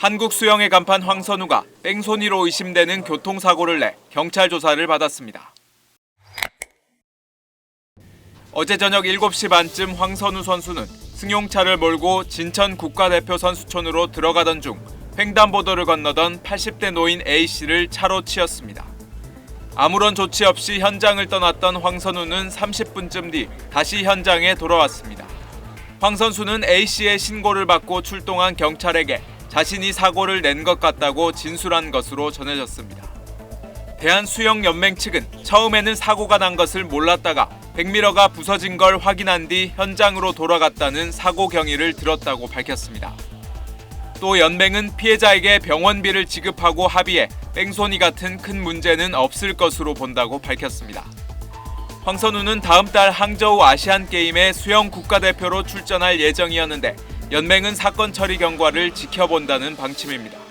한국 수영의 간판 황선우가 뺑소니로 의심되는 교통사고를 내 경찰 조사를 받았습니다. 어제 저녁 7시 반쯤 황선우 선수는 승용차를 몰고 진천 국가대표 선수촌으로 들어가던 중 횡단보도를 건너던 80대 노인 A씨를 차로 치었습니다. 아무런 조치 없이 현장을 떠났던 황선우는 30분쯤 뒤 다시 현장에 돌아왔습니다. 황 선수는 A씨의 신고를 받고 출동한 경찰에게 자신이 사고를 낸 것 같다고 진술한 것으로 전해졌습니다. 대한수영연맹 측은 처음에는 사고가 난 것을 몰랐다가 백미러가 부서진 걸 확인한 뒤 현장으로 돌아갔다는 사고 경위를 들었다고 밝혔습니다. 또 연맹은 피해자에게 병원비를 지급하고 합의해 뺑소니 같은 큰 문제는 없을 것으로 본다고 밝혔습니다. 황선우는 다음 달 항저우 아시안 게임에 수영 국가대표로 출전할 예정이었는데 연맹은 사건 처리 경과를 지켜본다는 방침입니다.